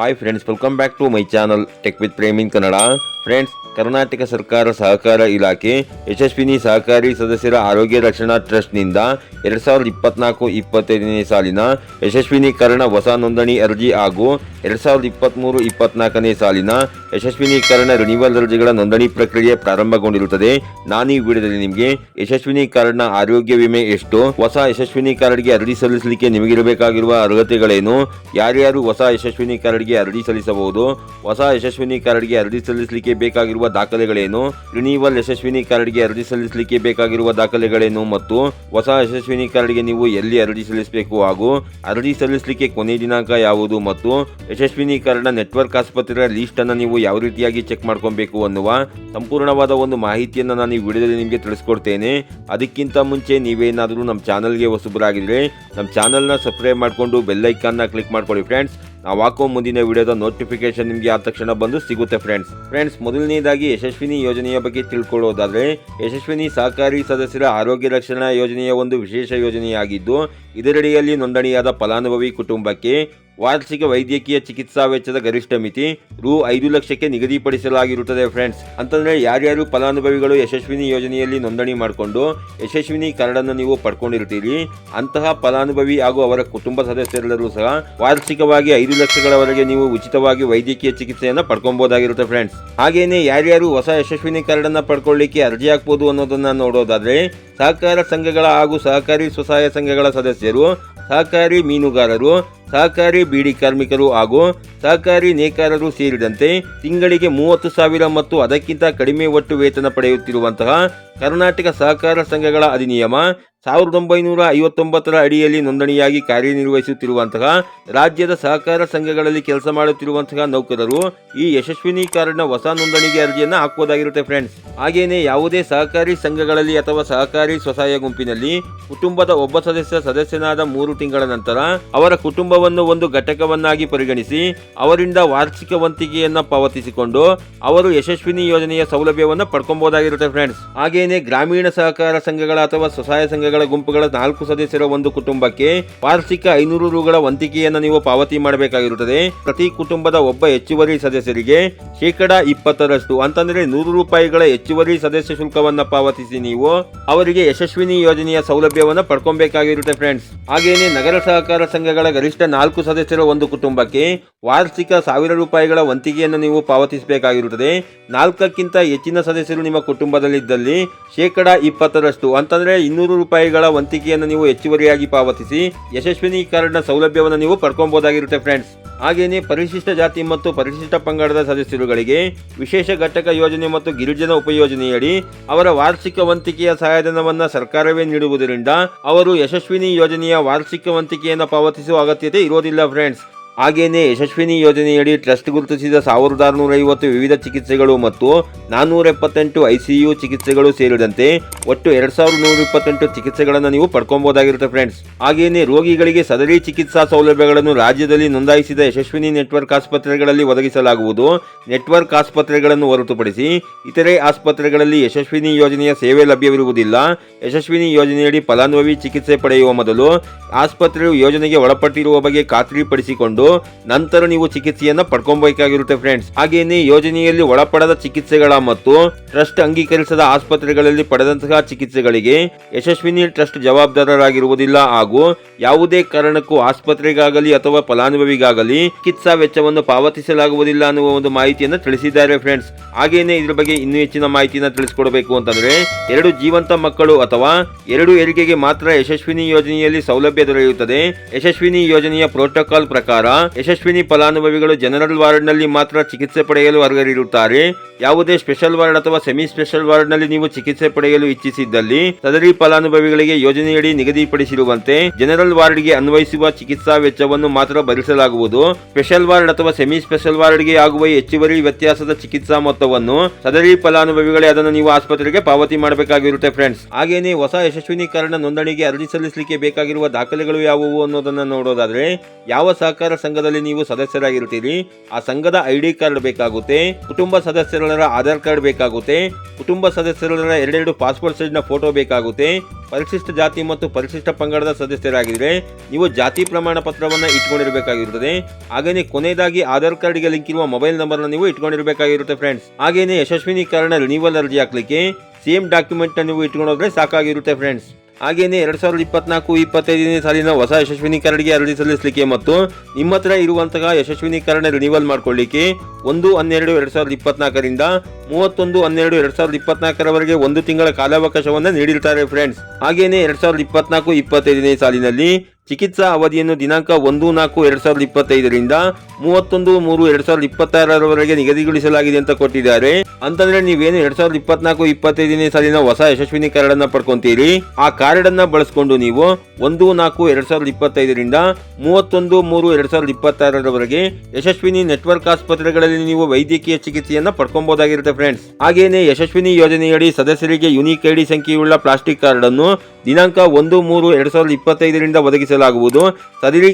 Hi friends welcome back to my channel tech with Premin Kannada friends Karnataka ಸರ್ಕಾರ ಸಹಕಾರ ಇಲಾಖೆ ಯಶಸ್ವಿನಿ ಸಹಕಾರಿ ಸದಸ್ಯರ ಆರೋಗ್ಯ ರಕ್ಷಣಾ ಟ್ರಸ್ಟ್ನಿಂದ ಎರಡ್ ಸಾವಿರದ ಇಪ್ಪತ್ನಾಲ್ಕು ಇಪ್ಪತ್ತೈದನೇ ಸಾಲಿನ ಯಶಸ್ವಿನೀಕರಣ ಹೊಸ ನೋಂದಣಿ ಅರ್ಜಿ ಹಾಗೂ ಎರಡ್ ಸಾವಿರದ ಇಪ್ಪತ್ತ್ಮೂರು ಇಪ್ಪತ್ನಾಲ್ಕನೇ ಸಾಲಿನ ಯಶಸ್ವಿನೀಕರಣ ರಿನಿವಲ್ ಅರ್ಜಿಗಳ ನೋಂದಣಿ ಪ್ರಕ್ರಿಯೆ ಪ್ರಾರಂಭಗೊಂಡಿರುತ್ತದೆ ನಾನು ಈ ವಿಡಿಯೋದಲ್ಲಿ ನಿಮಗೆ ಯಶಸ್ವಿನೀಕರಣ ಆರೋಗ್ಯ ವಿಮೆ ಎಷ್ಟು ಹೊಸ ಯಶಸ್ವಿನಿ ಕಾರ್ಡ್ಗೆ ಅರ್ಜಿ ಸಲ್ಲಿಸಲಿಕ್ಕೆ ನಿಮಗಿರಬೇಕಾಗಿರುವ ಅರ್ಹತೆಗಳೇನು ಯಾರ್ಯಾರು ಹೊಸ ಯಶಸ್ವಿನಿ ಕಾರ್ಡ್ಗೆ ಅರ್ಜಿ ಸಲ್ಲಿಸಬಹುದು. ಹೊಸ ಯಶಸ್ವಿನಿ ಕಾರ್ಡ್ಗೆ ಅರ್ಜಿ ಸಲ್ಲಿಸಲಿಕ್ಕೆ ಬೇಕಾಗಿರುವ ದಾಖಲೆಗಳೇನು? ರಿನಿವಲ್ ಯಶಸ್ವಿನಿ ಕಾರ್ಡ್ಗೆ ಅರ್ಜಿ ಸಲ್ಲಿಸಲಿಕ್ಕೆ ಬೇಕಾಗಿರುವ ದಾಖಲೆಗಳೇನು? ಮತ್ತು ಹೊಸ ಯಶಸ್ವಿನಿ ಕಾರ್ಡ್ಗೆ ನೀವು ಎಲ್ಲಿ ಅರ್ಜಿ ಸಲ್ಲಿಸಬೇಕು? ಹಾಗೂ ಅರ್ಜಿ ಸಲ್ಲಿಸಲಿಕ್ಕೆ ಕೊನೆ ದಿನಾಂಕ ಯಾವುದು? ಮತ್ತು ಯಶಸ್ವಿನಿ ಕಾರ್ಡ್ನ ನೆಟ್ವರ್ಕ್ ಆಸ್ಪತ್ರೆಯ ಲೀಸ್ಟ್ ಅನ್ನು ನೀವು ಯಾವ ರೀತಿಯಾಗಿ ಚೆಕ್ ಮಾಡ್ಕೊಬೇಕು ಅನ್ನುವ ಸಂಪೂರ್ಣವಾದ ಒಂದು ಮಾಹಿತಿಯನ್ನು ನಾನು ಈ ವಿಡಿಯೋದಲ್ಲಿ ನಿಮಗೆ ತಿಳಿಸ್ಕೊಡ್ತೇನೆ. ಅದಕ್ಕಿಂತ ಮುಂಚೆ ನೀವೇನಾದರೂ ನಮ್ಮ ಚಾನಲ್ಗೆ ಹೊಸಬರಾಗಿದ್ರೆ ನಮ್ಮ ಚಾನಲ್ನ ಸಬ್ಸ್ಕ್ರೈಬ್ ಮಾಡಿಕೊಂಡು ಬೆಲ್ಲೈಕಾನ್ನ ಕ್ಲಿಕ್ ಮಾಡ್ಕೊಳ್ಳಿ ಫ್ರೆಂಡ್ಸ್. ನಾವು ಹಾಕೋ ಮುಂದಿನ ವಿಡಿಯೋದ ನೋಟಿಫಿಕೇಶನ್ ನಿಮಗೆ ಆದ ತಕ್ಷಣ ಬಂದು ಸಿಗುತ್ತೆ ಫ್ರೆಂಡ್ಸ್ ಫ್ರೆಂಡ್ಸ್ ಮೊದಲನೇದಾಗಿ ಯಶಸ್ವಿನಿ ಯೋಜನೆಯ ಬಗ್ಗೆ ತಿಳ್ಕೊಳ್ಳೋದಾದ್ರೆ, ಯಶಸ್ವಿನಿ ಸಹಕಾರಿ ಸದಸ್ಯರ ಆರೋಗ್ಯ ರಕ್ಷಣಾ ಯೋಜನೆಯ ಒಂದು ವಿಶೇಷ ಯೋಜನೆಯಾಗಿದ್ದು, ಇದರಡಿಯಲ್ಲಿ ನೋಂದಣಿಯಾದ ಫಲಾನುಭವಿ ಕುಟುಂಬಕ್ಕೆ ವಾರ್ಷಿಕ ವೈದ್ಯಕೀಯ ಚಿಕಿತ್ಸಾ ವೆಚ್ಚದ ಗರಿಷ್ಠ ಮಿತಿ ರು ಐದು ಲಕ್ಷಕ್ಕೆ ನಿಗದಿಪಡಿಸಲಾಗಿರುತ್ತದೆ ಫ್ರೆಂಡ್ಸ್. ಅಂತಂದರೆ ಯಾರ್ಯಾರು ಫಲಾನುಭವಿಗಳು ಯಶಸ್ವಿನಿ ಯೋಜನೆಯಲ್ಲಿ ನೋಂದಣಿ ಮಾಡಿಕೊಂಡು ಯಶಸ್ವಿನಿ ಕಾರ್ಡನ್ನು ನೀವು ಪಡ್ಕೊಂಡಿರ್ತೀರಿ, ಅಂತಹ ಫಲಾನುಭವಿ ಹಾಗೂ ಅವರ ಕುಟುಂಬ ಸದಸ್ಯರೆಲ್ಲರೂ ಸಹ ವಾರ್ಷಿಕವಾಗಿ ಐದು ಲಕ್ಷಗಳವರೆಗೆ ನೀವು ಉಚಿತವಾಗಿ ವೈದ್ಯಕೀಯ ಚಿಕಿತ್ಸೆಯನ್ನು ಪಡ್ಕೊಬಹುದಾಗಿರುತ್ತೆ ಫ್ರೆಂಡ್ಸ್. ಹಾಗೇನೆ ಯಾರ್ಯಾರು ಹೊಸ ಯಶಸ್ವಿನಿ ಕಾರ್ಡನ್ನು ಪಡ್ಕೊಳ್ಳಿಕ್ಕೆ ಅರ್ಜಿ ಹಾಕ್ಬೋದು ಅನ್ನೋದನ್ನ ನೋಡೋದಾದ್ರೆ ಸಹಕಾರ ಸಂಘಗಳ ಹಾಗೂ ಸಹಕಾರಿ ಸ್ವಸಹಾಯ ಸಂಘಗಳ ಸದಸ್ಯರು, ಸಹಕಾರಿ ಮೀನುಗಾರರು ಸಹಕಾರಿ ಬೀಡಿ ಕಾರ್ಮಿಕರು ಹಾಗೂ ಸಹಕಾರಿ ನೇಕಾರರು ಸೇರಿದಂತೆ ತಿಂಗಳಿಗೆ ಮೂವತ್ತು ಸಾವಿರ ಮತ್ತು ಅದಕ್ಕಿಂತ ಕಡಿಮೆ ಒಟ್ಟು ವೇತನ ಪಡೆಯುತ್ತಿರುವಂತಹ ಕರ್ನಾಟಕ ಸಹಕಾರ ಸಂಘಗಳ ಅಧಿನಿಯಮ ಸಾವಿರದ ಒಂಬೈನೂರ ಐವತ್ತೊಂಬತ್ತರ ಅಡಿಯಲ್ಲಿ ನೋಂದಣಿಯಾಗಿ ಕಾರ್ಯನಿರ್ವಹಿಸುತ್ತಿರುವಂತಹ ರಾಜ್ಯದ ಸಹಕಾರ ಸಂಘಗಳಲ್ಲಿ ಕೆಲಸ ಮಾಡುತ್ತಿರುವಂತಹ ನೌಕರರು ಈ ಯಶಸ್ವಿನಿ ಕಾರ್ಡ್ನ ಹೊಸ ನೋಂದಣಿಗೆ ಅರ್ಜಿಯನ್ನು ಹಾಕುವುದಾಗಿರುತ್ತೆ ಫ್ರೆಂಡ್ಸ್ ಹಾಗೇನೆ ಯಾವುದೇ ಸಹಕಾರಿ ಸಂಘಗಳಲ್ಲಿ ಅಥವಾ ಸಹಕಾರಿ ಸ್ವಸಹಾಯ ಗುಂಪಿನಲ್ಲಿ ಕುಟುಂಬದ ಒಬ್ಬ ಸದಸ್ಯ, ಸದಸ್ಯನಾದ ಮೂರು ತಿಂಗಳ ನಂತರ ಅವರ ಕುಟುಂಬವನ್ನು ಒಂದು ಘಟಕವನ್ನಾಗಿ ಪರಿಗಣಿಸಿ ಅವರಿಂದ ವಾರ್ಷಿಕ ವಂತಿಕೆಯನ್ನು ಪಾವತಿಸಿಕೊಂಡು ಅವರು ಯಶಸ್ವಿನಿ ಯೋಜನೆಯ ಸೌಲಭ್ಯವನ್ನು ಪಡ್ಕೊಬಹುದಾಗಿರುತ್ತೆ ಫ್ರೆಂಡ್ಸ್ ಹಾಗೇನೆ ಗ್ರಾಮೀಣ ಸಹಕಾರ ಸಂಘಗಳ ಅಥವಾ ಸ್ವಸಹಾಯ ಸಂಘಗಳ ಗುಂಪುಗಳ ನಾಲ್ಕು ಸದಸ್ಯರ ಒಂದು ಕುಟುಂಬಕ್ಕೆ ವಾರ್ಷಿಕ ಐನೂರು ರುಗಳ ವಂತಿಕೆಯನ್ನು ನೀವು ಪಾವತಿ ಮಾಡಬೇಕಾಗಿರುತ್ತದೆ. ಪ್ರತಿ ಕುಟುಂಬದ ಒಬ್ಬ ಹೆಚ್ಚುವರಿ ಸದಸ್ಯರಿಗೆ ಶೇಕಡ ಇಪ್ಪತ್ತರಷ್ಟು ಅಂತಂದ್ರೆ ನೂರು ರೂಪಾಯಿಗಳ ಹೆಚ್ಚುವರಿ ಸದಸ್ಯ ಶುಲ್ಕವನ್ನು ಪಾವತಿಸಿ ನೀವು ಅವರಿಗೆ ಯಶಸ್ವಿನಿ ಯೋಜನೆಯ ಸೌಲಭ್ಯವನ್ನು ಪಡ್ಕೊಬೇಕಾಗಿರುತ್ತೆ ಫ್ರೆಂಡ್ಸ್ ಹಾಗೇನೆ ನಗರ ಸಹಕಾರ ಸಂಘಗಳ ಗರಿಷ್ಠ ನಾಲ್ಕು ಸದಸ್ಯರ ಒಂದು ಕುಟುಂಬಕ್ಕೆ ವಾರ್ಷಿಕ ಸಾವಿರ ರೂಪಾಯಿಗಳ ವಂತಿಗೆಯನ್ನು ನೀವು ಪಾವತಿಸಬೇಕಾಗಿರುತ್ತದೆ. ನಾಲ್ಕಕ್ಕಿಂತ ಹೆಚ್ಚಿನ ಸದಸ್ಯರು ನಿಮ್ಮ ಕುಟುಂಬದಲ್ಲಿದ್ದಲ್ಲಿ ಶೇಕಡ ಇಪ್ಪತ್ತರಷ್ಟು. ಅಂತಂದರೆ ಇನ್ನೂರು ರೂಪಾಯಿಗಳ ವಂತಿಕೆಯನ್ನು ನೀವು ಹೆಚ್ಚುವರಿಯಾಗಿ ಪಾವತಿಸಿ ಯಶಸ್ವಿನಿ ಕಾರ್ಡ್ನ ಸೌಲಭ್ಯವನ್ನು ನೀವು ಪಡ್ಕೊಬೋದಾಗಿರುತ್ತೆ ಫ್ರೆಂಡ್ಸ್ ಹಾಗೆಯೇ ಪರಿಶಿಷ್ಟ ಜಾತಿ ಮತ್ತು ಪರಿಶಿಷ್ಟ ಪಂಗಡದ ಸದಸ್ಯರುಗಳಿಗೆ ವಿಶೇಷ ಘಟಕ ಯೋಜನೆ ಮತ್ತು ಗಿರಿಜನ ಉಪಯೋಜನೆಯಡಿ ಅವರ ವಾರ್ಷಿಕ ವಂತಿಕೆಯ ಸಹಾಯಧನವನ್ನು ಸರ್ಕಾರವೇ ನೀಡುವುದರಿಂದ ಅವರು ಯಶಸ್ವಿನಿ ಯೋಜನೆಯ ವಾರ್ಷಿಕ ವಂತಿಕೆಯನ್ನು ಪಾವತಿಸುವ ಅಗತ್ಯತೆ ಇರೋದಿಲ್ಲ ಫ್ರೆಂಡ್ಸ್ ಹಾಗೇನೆ ಯಶಸ್ವಿನಿ ಯೋಜನೆಯಡಿ ಟ್ರಸ್ಟ್ ಗುರುತಿಸಿದ ಸಾವಿರದ ಆರುನೂರ ಐವತ್ತು ವಿವಿಧ ಚಿಕಿತ್ಸೆಗಳು ಮತ್ತು ನಾನ್ನೂರ ಎಪ್ಪತ್ತೆಂಟು ಐಸಿಯು ಚಿಕಿತ್ಸೆಗಳು ಸೇರಿದಂತೆ ಒಟ್ಟು ಎರಡ್ ಸಾವಿರದ ನೂರ ಇಪ್ಪತ್ತೆಂಟು ಚಿಕಿತ್ಸೆಗಳನ್ನು ನೀವು ಪಡ್ಕೊಬಹುದಾಗಿರುತ್ತೆ ಫ್ರೆಂಡ್ಸ್. ಹಾಗೆಯೇ ರೋಗಿಗಳಿಗೆ ಸದರಿ ಚಿಕಿತ್ಸಾ ಸೌಲಭ್ಯಗಳನ್ನು ರಾಜ್ಯದಲ್ಲಿ ನೋಂದಾಯಿಸಿದ ಯಶಸ್ವಿನಿ ನೆಟ್ವರ್ಕ್ ಆಸ್ಪತ್ರೆಗಳಲ್ಲಿ ಒದಗಿಸಲಾಗುವುದು. ನೆಟ್ವರ್ಕ್ ಆಸ್ಪತ್ರೆಗಳನ್ನು ಹೊರತುಪಡಿಸಿ ಇತರೆ ಆಸ್ಪತ್ರೆಗಳಲ್ಲಿ ಯಶಸ್ವಿನಿ ಯೋಜನೆಯ ಸೇವೆ ಲಭ್ಯವಿರುವುದಿಲ್ಲ. ಯಶಸ್ವಿನಿ ಯೋಜನೆಯಡಿ ಫಲಾನುಭವಿ ಚಿಕಿತ್ಸೆ ಪಡೆಯುವ ಮೊದಲು ಆಸ್ಪತ್ರೆಯು ಯೋಜನೆಗೆ ಒಳಪಟ್ಟಿರುವ ಬಗ್ಗೆ ಖಾತ್ರಿಪಡಿಸಿಕೊಂಡು ನಂತರ ನೀವು ಚಿಕಿತ್ಸೆಯನ್ನ ಪಡ್ಕೊಬೇಕಾಗಿರುತ್ತೆ ಫ್ರೆಂಡ್ಸ್ ಹಾಗೇನೆ ಯೋಜನೆಯಲ್ಲಿ ಒಳಪಡದ ಚಿಕಿತ್ಸೆಗಳ ಮತ್ತು ಟ್ರಸ್ಟ್ ಅಂಗೀಕರಿಸದ ಆಸ್ಪತ್ರೆಗಳಲ್ಲಿ ಪಡೆದಂತಹ ಚಿಕಿತ್ಸೆಗಳಿಗೆ ಯಶಸ್ವಿನಿ ಟ್ರಸ್ಟ್ ಜವಾಬ್ದಾರರಾಗಿರುವುದಿಲ್ಲ ಹಾಗೂ ಯಾವುದೇ ಕಾರಣಕ್ಕೂ ಆಸ್ಪತ್ರೆಗಾಗಲಿ ಅಥವಾ ಫಲಾನುಭವಿಗಾಗಲಿ ಚಿಕಿತ್ಸಾ ವೆಚ್ಚವನ್ನು ಪಾವತಿಸಲಾಗುವುದಿಲ್ಲ ಅನ್ನುವ ಒಂದು ಮಾಹಿತಿಯನ್ನು ತಿಳಿಸಿದ್ದಾರೆ ಫ್ರೆಂಡ್ಸ್ ಹಾಗೇನೆ ಇದ್ರ ಬಗ್ಗೆ ಇನ್ನೂ ಹೆಚ್ಚಿನ ಮಾಹಿತಿಯನ್ನು ತಿಳಿಸ್ಕೊಡಬೇಕು ಅಂತಂದ್ರೆ ಎರಡು ಜೀವಂತ ಮಕ್ಕಳು ಅಥವಾ ಎರಡು ಹೆರಿಗೆಗೆ ಮಾತ್ರ ಯಶಸ್ವಿನಿ ಯೋಜನೆಯಲ್ಲಿ ಸೌಲಭ್ಯ ದೊರೆಯುತ್ತದೆ. ಯಶಸ್ವಿನಿ ಯೋಜನೆಯ ಪ್ರೋಟೋಕಾಲ್ ಪ್ರಕಾರ ಯಶಸ್ವಿನಿ ಫಲಾನುಭವಿಗಳು ಜನರಲ್ ವಾರ್ಡ್ನಲ್ಲಿ ಮಾತ್ರ ಚಿಕಿತ್ಸೆ ಪಡೆಯಲು ಅರ್ಹರಿರುತ್ತಾರೆ. ಯಾವುದೇ ಸ್ಪೆಷಲ್ ವಾರ್ಡ್ ಅಥವಾ ಸೆಮಿ ಸ್ಪೆಷಲ್ ವಾರ್ಡ್ನಲ್ಲಿ ನೀವು ಚಿಕಿತ್ಸೆ ಪಡೆಯಲು ಇಚ್ಛಿಸಿದ್ದಲ್ಲಿ ಸದರಿ ಫಲಾನುಭವಿಗಳಿಗೆ ಯೋಜನೆಯಡಿ ನಿಗದಿಪಡಿಸಿರುವಂತೆ ಜನರಲ್ ವಾರ್ಡ್ಗೆ ಅನ್ವಯಿಸುವ ಚಿಕಿತ್ಸಾ ವೆಚ್ಚವನ್ನು ಮಾತ್ರ ಭರಿಸಲಾಗುವುದು. ಸ್ಪೆಷಲ್ ವಾರ್ಡ್ ಅಥವಾ ಸೆಮಿ ಸ್ಪೆಷಲ್ ವಾರ್ಡ್ಗೆ ಆಗುವ ಹೆಚ್ಚುವರಿ ವ್ಯತ್ಯಾಸದ ಚಿಕಿತ್ಸಾ ಮೊತ್ತವನ್ನು ಸದರಿ ಫಲಾನುಭವಿಗಳೇ ಅದನ್ನು ನೀವು ಆಸ್ಪತ್ರೆಗೆ ಪಾವತಿ ಮಾಡಬೇಕಾಗಿರುತ್ತೆ ಫ್ರೆಂಡ್ಸ್. ಹಾಗೆಯೇ ಹೊಸ ಯಶಸ್ವಿನೀಕರಣ ನೋಂದಣಿಗೆ ಅರ್ಜಿ ಸಲ್ಲಿಸಲಿಕ್ಕೆ ಬೇಕಾಗಿರುವ ದಾಖಲೆಗಳು ಯಾವುವು ಅನ್ನೋದನ್ನ ನೋಡೋದಾದ್ರೆ ಯಾವ ಸಹಕಾರ ಸಂಘದಲ್ಲಿ ನೀವು ಸದಸ್ಯರಾಗಿರ್ತೀರಿ ಆ ಸಂಘದ ಐ ಡಿ ಕಾರ್ಡ್ ಬೇಕಾಗುತ್ತೆ. ಕುಟುಂಬ ಸದಸ್ಯರ ಆಧಾರ್ ಕಾರ್ಡ್ ಬೇಕಾಗುತ್ತೆ. ಕುಟುಂಬ ಸದಸ್ಯರ ಎರಡೆರಡು ಪಾಸ್ಪೋರ್ಟ್ ಸೈಜ್ನ ಫೋಟೋ ಬೇಕಾಗುತ್ತೆ. ಪರಿಶಿಷ್ಟ ಜಾತಿ ಮತ್ತು ಪರಿಶಿಷ್ಟ ಪಂಗಡದ ಸದಸ್ಯರಾಗಿದ್ರೆ ನೀವು ಜಾತಿ ಪ್ರಮಾಣ ಪತ್ರವನ್ನು ಇಟ್ಕೊಂಡಿರಬೇಕಾಗಿರುತ್ತದೆ. ಹಾಗೇನೆ ಕೊನೆಯದಾಗಿ ಆಧಾರ್ ಕಾರ್ಡ್ಗೆ ಲಿಂಕ್ ಇರುವ ಮೊಬೈಲ್ ನಂಬರ್ನ ನೀವು ಇಟ್ಕೊಂಡಿರಬೇಕಾಗಿರುತ್ತೆ ಫ್ರೆಂಡ್ಸ್. ಹಾಗೇನೆ ಯಶಸ್ವಿನಿ ಕಾರಣ ರಿನಿವಲ್ ಅರ್ಜಿ ಹಾಕ್ಲಿಕ್ಕೆ ಸೇಮ್ ಡಾಕ್ಯುಮೆಂಟ್ನ ನೀವು ಇಟ್ಕೊಂಡೋದ್ರೆ ಸಾಕಾಗಿರುತ್ತೆ ಫ್ರೆಂಡ್ಸ್. ಹಾಗೇನೆ ಎರಡ್ ಸಾವಿರದ ಇಪ್ಪತ್ನಾಲ್ಕು, ಇಪ್ಪತ್ತೈದನೇ ಸಾಲಿನ ಹೊಸ ಯಶಸ್ವಿನಿ ಕಾರ್ಡ್ಗೆ ಅರ್ಜಿ ಸಲ್ಲಿಸಲಿಕ್ಕೆ ಮತ್ತು ನಿಮ್ಮ ಹತ್ರ ಇರುವಂತಹ ಯಶಸ್ವಿನಿ ಕಾರ್ಡ್ ರಿನಿವಲ್ ಮಾಡ್ಕೊಳ್ಳಿಕ್ಕೆ ಒಂದು, ಹನ್ನೆರಡು, ಎರಡ್ ಸಾವಿರದ ಇಪ್ಪತ್ನಾಲ್ಕರಿಂದ ಮೂವತ್ತೊಂದು, ಹನ್ನೆರಡು, ಎರಡ್ ಸಾವಿರದ ಇಪ್ಪತ್ನಾಲ್ಕರವರೆಗೆ ಒಂದು ತಿಂಗಳ ಕಾಲಾವಕಾಶವನ್ನು ನೀಡಿರ್ತಾರೆ ಫ್ರೆಂಡ್ಸ್ ಹಾಗೇನೆ ಎರಡ್ ಸಾವಿರದ ಇಪ್ಪತ್ನಾಲ್ಕು, ಇಪ್ಪತ್ತೈದನೇ ಸಾಲಿನಲ್ಲಿ ಚಿಕಿತ್ಸಾ ಅವಧಿಯನ್ನು ದಿನಾಂಕ ಒಂದು, ನಾಲ್ಕು, ಎರಡು ಸಾವಿರದ ಇಪ್ಪತ್ತೈದರಿಂದ ಮೂವತ್ತೊಂದು, ಮೂರು, ಎರಡು ಸಾವಿರದ ಇಪ್ಪತ್ತಾರರವರೆಗೆ ನಿಗದಿಗೊಳಿಸಲಾಗಿದೆ ಅಂತ ಕೊಟ್ಟಿದ್ದಾರೆ. ಅಂತಂದ್ರೆ ನೀವೇನು ಎರಡ್ ಸಾವಿರದ ಇಪ್ಪತ್ನಾಲ್ಕು, ಇಪ್ಪತ್ತೈದನೇ ಸಾಲಿನ ಹೊಸ ಯಶಸ್ವಿನಿ ಕಾರ್ಡ್ ಅನ್ನ ಪಡ್ಕೊಂತೀರಿ? ಆ ಕಾರ್ಡ್ ಅನ್ನ ಬಳಸ್ಕೊಂಡು ನೀವು ಒಂದು, ನಾಲ್ಕು, ಎರಡ್ ಸಾವಿರದ ಇಪ್ಪತ್ತೈದರಿಂದ ಮೂವತ್ತೊಂದು, ಮೂರು, ಎರಡ್ ಸಾವಿರದ ಇಪ್ಪತ್ತಾರರವರೆಗೆ ಯಶಸ್ವಿನಿ ನೆಟ್ವರ್ಕ್ ಆಸ್ಪತ್ರೆಗಳಲ್ಲಿ ನೀವು ವೈದ್ಯಕೀಯ ಚಿಕಿತ್ಸೆಯನ್ನ ಪಡ್ಕೊಬಹುದಾಗಿರುತ್ತೆ ಫ್ರೆಂಡ್ಸ್. ಹಾಗೇನೆ ಯಶಸ್ವಿನಿ ಯೋಜನೆಯಡಿ ಸದಸ್ಯರಿಗೆ ಯುನಿಕ್ ಐಡಿ ಸಂಖ್ಯೆಯುಳ್ಳ ಪ್ಲಾಸ್ಟಿಕ್ ಕಾರ್ಡ್ ಅನ್ನು ದಿನಾಂಕ ಒಂದು, ಮೂರು, ಎರಡ್ ಸಾವಿರದ ಇಪ್ಪತ್ತೈದರಿಂದ ಒದಗಿಸಲಾಗುವುದು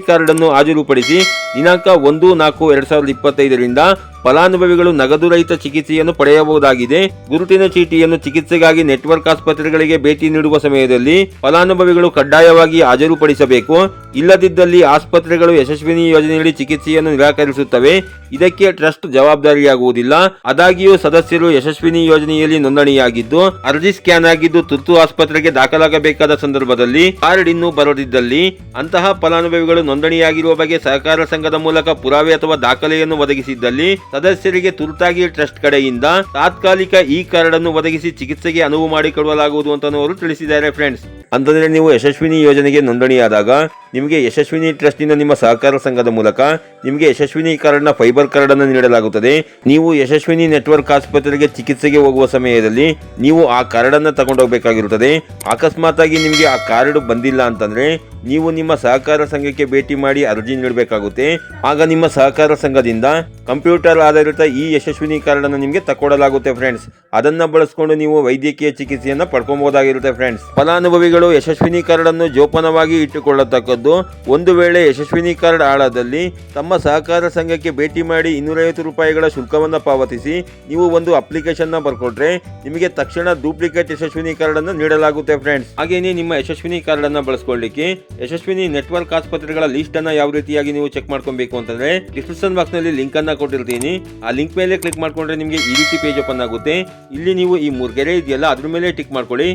ಕಾರ್ಡ್ ಅನ್ನು ಹಾಜರುಪಡಿಸಿ ದಿನಾಂಕ ಒಂದು ನಾಲ್ಕು ಎರಡ್ ಸಾವಿರದ ಇಪ್ಪತ್ತೈದರಿಂದ ಫಲಾನುಭವಿಗಳು ನಗದು ರಹಿತ ಚಿಕಿತ್ಸೆಯನ್ನು ಪಡೆಯಬಹುದಾಗಿದೆ. ಗುರುತಿನ ಚೀಟಿಯನ್ನು ಚಿಕಿತ್ಸೆಗಾಗಿ ನೆಟ್ವರ್ಕ್ ಆಸ್ಪತ್ರೆಗಳಿಗೆ ಭೇಟಿ ನೀಡುವ ಸಮಯದಲ್ಲಿ ಫಲಾನುಭವಿಗಳು ಕಡ್ಡಾಯವಾಗಿ ಹಾಜರುಪಡಿಸಬೇಕು. ಇಲ್ಲದಿದ್ದಲ್ಲಿ ಆಸ್ಪತ್ರೆಗಳು ಯಶಸ್ವಿನಿ ಯೋಜನೆಯಲ್ಲಿ ಚಿಕಿತ್ಸೆಯನ್ನು ನಿರಾಕರಿಸುತ್ತವೆ. ಇದಕ್ಕೆ ಟ್ರಸ್ಟ್ ಜವಾಬ್ದಾರಿಯಾಗುವುದಿಲ್ಲ. ಆದಾಗಿಯೂ ಸದಸ್ಯರು ಯಶಸ್ವಿನಿ ಯೋಜನೆಯಲ್ಲಿ ನೋಂದಣಿಯಾಗಿದ್ದು, ಅರ್ಜಿ ಸ್ಕ್ಯಾನ್ ಆಗಿದ್ದು ತುರ್ತು ಆಸ್ಪತ್ರೆಗೆ ದಾಖಲಾಗಬೇಕಾದ ಸಂದರ್ಭದಲ್ಲಿ ಕಾರ್ಡ್ ಇನ್ನೂ ಬರದಿದ್ದಲ್ಲಿ ಅಂತಹ ಫಲಾನುಭವಿಗಳು ನೋಂದಣಿಯಾಗಿರುವ ಬಗ್ಗೆ ಸಹಕಾರ ಸಂಘದ ಮೂಲಕ ಪುರಾವೆ ಅಥವಾ ದಾಖಲೆಯನ್ನು ಒದಗಿಸಿದ್ದಲ್ಲಿ ಸದಸ್ಯರಿಗೆ ತುರ್ತಾಗಿ ಟ್ರಸ್ಟ್ ಕಡೆಯಿಂದ ತಾತ್ಕಾಲಿಕ ಈ ಕಾರ್ಡ್ ಅನ್ನು ಒದಗಿಸಿ ಚಿಕಿತ್ಸೆಗೆ ಅನುವು ಮಾಡಿಕೊಡಲಾಗುವುದು ಅಂತ ಅವರು ತಿಳಿಸಿದ್ದಾರೆ ಫ್ರೆಂಡ್ಸ್ ಅಂತಂದ್ರೆ ನೀವು ಯಶಸ್ವಿನಿ ಯೋಜನೆಗೆ ನೋಂದಣಿಯಾದಾಗ ನಿಮಗೆ ಯಶಸ್ವಿನಿ ಟ್ರಸ್ಟಿನ ನಿಮ್ಮ ಸಹಕಾರ ಸಂಘದ ಮೂಲಕ ನಿಮಗೆ ಯಶಸ್ವಿನಿ ಕಾರ್ಡ್ನ ಫೈಬರ್ ಕಾರ್ಡ್ ಅನ್ನು ನೀಡಲಾಗುತ್ತದೆ. ನೀವು ಯಶಸ್ವಿನಿ ನೆಟ್ವರ್ಕ್ ಆಸ್ಪತ್ರೆಗೆ ಚಿಕಿತ್ಸೆಗೆ ಹೋಗುವ ಸಮಯದಲ್ಲಿ ನೀವು ಆ ಕಾರ್ಡ್ ಅನ್ನು ತಗೊಂಡೋಗ್ಬೇಕಾಗಿರುತ್ತದೆ. ಅಕಸ್ಮಾತ್ ಆಗಿ ನಿಮಗೆ ಆ ಕಾರ್ಡ್ ಬಂದಿಲ್ಲ ಅಂತಂದ್ರೆ ನೀವು ನಿಮ್ಮ ಸಹಕಾರ ಸಂಘಕ್ಕೆ ಭೇಟಿ ಮಾಡಿ ಅರ್ಜಿ ನೀಡಬೇಕಾಗುತ್ತೆ. ಆಗ ನಿಮ್ಮ ಸಹಕಾರ ಸಂಘದಿಂದ ಕಂಪ್ಯೂಟರ್ ಆಧಾರಿತ ಈ ಯಶಸ್ವಿನಿ ಕಾರ್ಡ್ ಅನ್ನು ನಿಮಗೆ ತಕೊಡಲಾಗುತ್ತೆ ಫ್ರೆಂಡ್ಸ್. ಅದನ್ನ ಬಳಸಿಕೊಂಡು ನೀವು ವೈದ್ಯಕೀಯ ಚಿಕಿತ್ಸೆಯನ್ನು ಪಡ್ಕೊಬಹುದಾಗಿರುತ್ತೆ ಫ್ರೆಂಡ್ಸ್. ಫಲಾನುಭವಿಗಳು ಯಶಸ್ವಿನಿ ಕಾರ್ಡ್ ಅನ್ನು ಜೋಪಾನವಾಗಿ ಇಟ್ಟುಕೊಳ್ಳತಕ್ಕದ್ದು ಒಂದು ವೇಳೆ ಯಶಸ್ವಿನಿ ಕಾರ್ಡ್ ಆಳದಲ್ಲಿ ತಮ್ಮ ಸಹಕಾರ ಸಂಘಕ್ಕೆ ಭೇಟಿ ಮಾಡಿ ಇನ್ನೂರೈವತ್ತು ರೂಪಾಯಿಗಳ ಶುಲ್ಕವನ್ನು ಪಾವತಿಸಿ, ನೀವು ಒಂದು ಅಪ್ಲಿಕೇಶನ್ನ ಬರ್ಕೊಟ್ರೆ ನಿಮಗೆ ತಕ್ಷಣ ಡೂಪ್ಲಿಕೇಟ್ ಯಶಸ್ವಿನಿ ಕಾರ್ಡ್ ಅನ್ನು ನೀಡಲಾಗುತ್ತೆ ಫ್ರೆಂಡ್ಸ್. ಹಾಗೇನೇ ನಿಮ್ಮ ಯಶಸ್ವಿನಿ ಕಾರ್ಡ್ ಅನ್ನು ಬಳಸ್ಕೊಳ್ಳಿಕ್ಕೆ ಯಶಸ್ವಿನಿ ನೆಟ್ವರ್ಕ್ ಆಸ್ಪತ್ರೆಗಳ ಲಿಸ್ಟ್ ಅನ್ನ ಯಾವ ರೀತಿಯಾಗಿ ನೀವು ಚೆಕ್ ಮಾಡ್ಕೊಬೇಕು ಅಂತಂದ್ರೆ ಡಿಸ್ಕ್ರಿಪ್ಷನ್ ಲಿಂಕ್ ಅನ್ನ ಕೊಟ್ಟಿರ್ತೀನಿ. ಆ ಲಿಂಕ್ ಮೇಲೆ ಕ್ಲಿಕ್ ಮಾಡ್ಕೊಂಡ್ರೆ ನಿಮಗೆ ಈ ರೀತಿ ಪೇಜ್ ಓಪನ್ ಆಗುತ್ತೆ. ಇಲ್ಲಿ ನೀವು ಈ ಮೂರು ಗೆರೆ ಇದೆಯಲ್ಲ, ಅದ್ರ ಮೇಲೆ ಟಿಕ್ ಮಾಡ್ಕೊಳ್ಳಿ.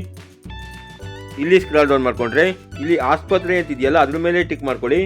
ಇಲ್ಲಿ ಸ್ಕ್ರಾಲ್ ಡೌನ್ ಮಾಡ್ಕೊಂಡ್ರೆ, ಇಲ್ಲಿ ಆಸ್ಪತ್ರೆ ಅಂತ ಇದೆಯಲ್ಲ, ಅದ್ರ ಮೇಲೆ ಟಿಕ್ ಮಾಡ್ಕೊಳ್ಳಿ.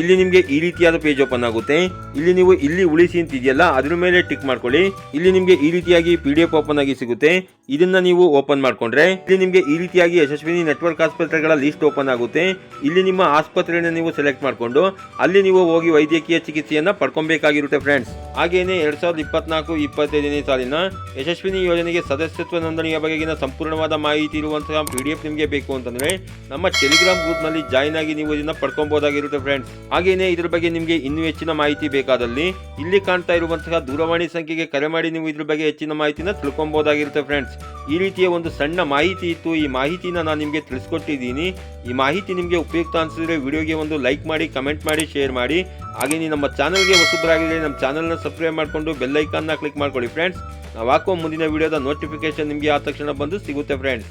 ಇಲ್ಲಿ ನಿಮಗೆ ಈ ರೀತಿಯಾದ ಪೇಜ್ ಓಪನ್ ಆಗುತ್ತೆ. ಇಲ್ಲಿ ನೀವು ಇಲ್ಲಿ ಉಳಿಸಿ ಅಂತ ಇದೆಯಲ್ಲ, ಅದ್ರ ಮೇಲೆ ಟಿಕ್ ಮಾಡ್ಕೊಳ್ಳಿ. ಇಲ್ಲಿ ನಿಮಗೆ ಈ ರೀತಿಯಾಗಿ ಪಿ ಡಿ ಎಫ್ ಓಪನ್ ಆಗಿ ಸಿಗುತ್ತೆ. ಇದನ್ನ ನೀವು ಓಪನ್ ಮಾಡ್ಕೊಂಡ್ರೆ ಇಲ್ಲಿ ನಿಮಗೆ ಈ ರೀತಿಯಾಗಿ ಯಶಸ್ವಿನಿ ನೆಟ್ವರ್ಕ್ ಆಸ್ಪತ್ರೆಗಳ ಲಿಸ್ಟ್ ಓಪನ್ ಆಗುತ್ತೆ. ಇಲ್ಲಿ ನಿಮ್ಮ ಆಸ್ಪತ್ರೆಯನ್ನು ನೀವು ಸೆಲೆಕ್ಟ್ ಮಾಡಿಕೊಂಡು ಅಲ್ಲಿ ನೀವು ಹೋಗಿ ವೈದ್ಯಕೀಯ ಚಿಕಿತ್ಸೆಯನ್ನ ಪಡ್ಕೊಬೇಕಾಗಿರುತ್ತೆ ಫ್ರೆಂಡ್ಸ್ ಹಾಗೆಯೇ ಎರಡ್ ಸಾವಿರದ ಇಪ್ಪತ್ನಾಲ್ಕು, ಇಪ್ಪತ್ತೈದನೇ ಸಾಲಿನ ಯಶಸ್ವಿನಿ ಯೋಜನೆಗೆ ಸದಸ್ಯತ್ವ ನೋಂದಣಿಯ ಬಗೆಗಿನ ಸಂಪೂರ್ಣವಾದ ಮಾಹಿತಿ ಇರುವಂತಹ ಪಿ ಡಿ ಎಫ್ ನಿಮಗೆ ಬೇಕು ಅಂತಂದ್ರೆ ನಮ್ಮ ಟೆಲಿಗ್ರಾಮ್ ಗ್ರೂಪ್ನಲ್ಲಿ ಜಾಯಿನ್ ಆಗಿ ನೀವು ಇದನ್ನ ಪಡ್ಕೊಬಹುದಾಗಿರುತ್ತೆ ಫ್ರೆಂಡ್ಸ್ ಹಾಗೆಯೇ ಇದ್ರ ಬಗ್ಗೆ ನಿಮಗೆ ಇನ್ನೂ ಹೆಚ್ಚಿನ ಮಾಹಿತಿ ಬೇಕಾದಲ್ಲಿ ಇಲ್ಲಿ ಕಾಣ್ತಾ ಇರುವಂತಹ ದೂರವಾಣಿ ಸಂಖ್ಯೆಗೆ ಕರೆ ಮಾಡಿ ನೀವು ಇದ್ರ ಬಗ್ಗೆ ಹೆಚ್ಚಿನ ಮಾಹಿತಿನ ತಿಳ್ಕೊಬಹುದಾಗಿರುತ್ತೆ ಫ್ರೆಂಡ್ಸ್ ಈ ರೀತಿಯ ಒಂದು ಸಣ್ಣ ಮಾಹಿತಿ ಇತ್ತು. ಈ ಮಾಹಿತಿನ ನಾನು ನಿಮಗೆ ತಿಳಿಸ್ಕೊಟ್ಟಿದ್ದೀನಿ. ಈ ಮಾಹಿತಿ ನಿಮಗೆ ಉಪಯುಕ್ತ ಅನಿಸಿದ್ರೆ ವಿಡಿಯೋಗೆ ಒಂದು ಲೈಕ್ ಮಾಡಿ, ಕಮೆಂಟ್ ಮಾಡಿ, ಶೇರ್ ಮಾಡಿ. ಹಾಗೆ ನಮ್ಮ ಚಾನಲ್ಗೆ ಹೊಸಬರಾಗಿದ್ರೆ ನಮ್ಮ ಚಾನಲ್ನ ಸಬ್ಸ್ಕ್ರೈಬ್ ಮಾಡಿಕೊಂಡು ಬೆಲ್ ಐಕಾನ್ನ ಕ್ಲಿಕ್ ಮಾಡ್ಕೊಳ್ಳಿ ಫ್ರೆಂಡ್ಸ್. ನಾವು ಹಾಕೋ ಮುಂದಿನ ವಿಡಿಯೋದ ನೋಟಿಫಿಕೇಶನ್ ನಿಮಗೆ ಆ ತಕ್ಷಣ ಬಂದು ಸಿಗುತ್ತೆ ಫ್ರೆಂಡ್ಸ್.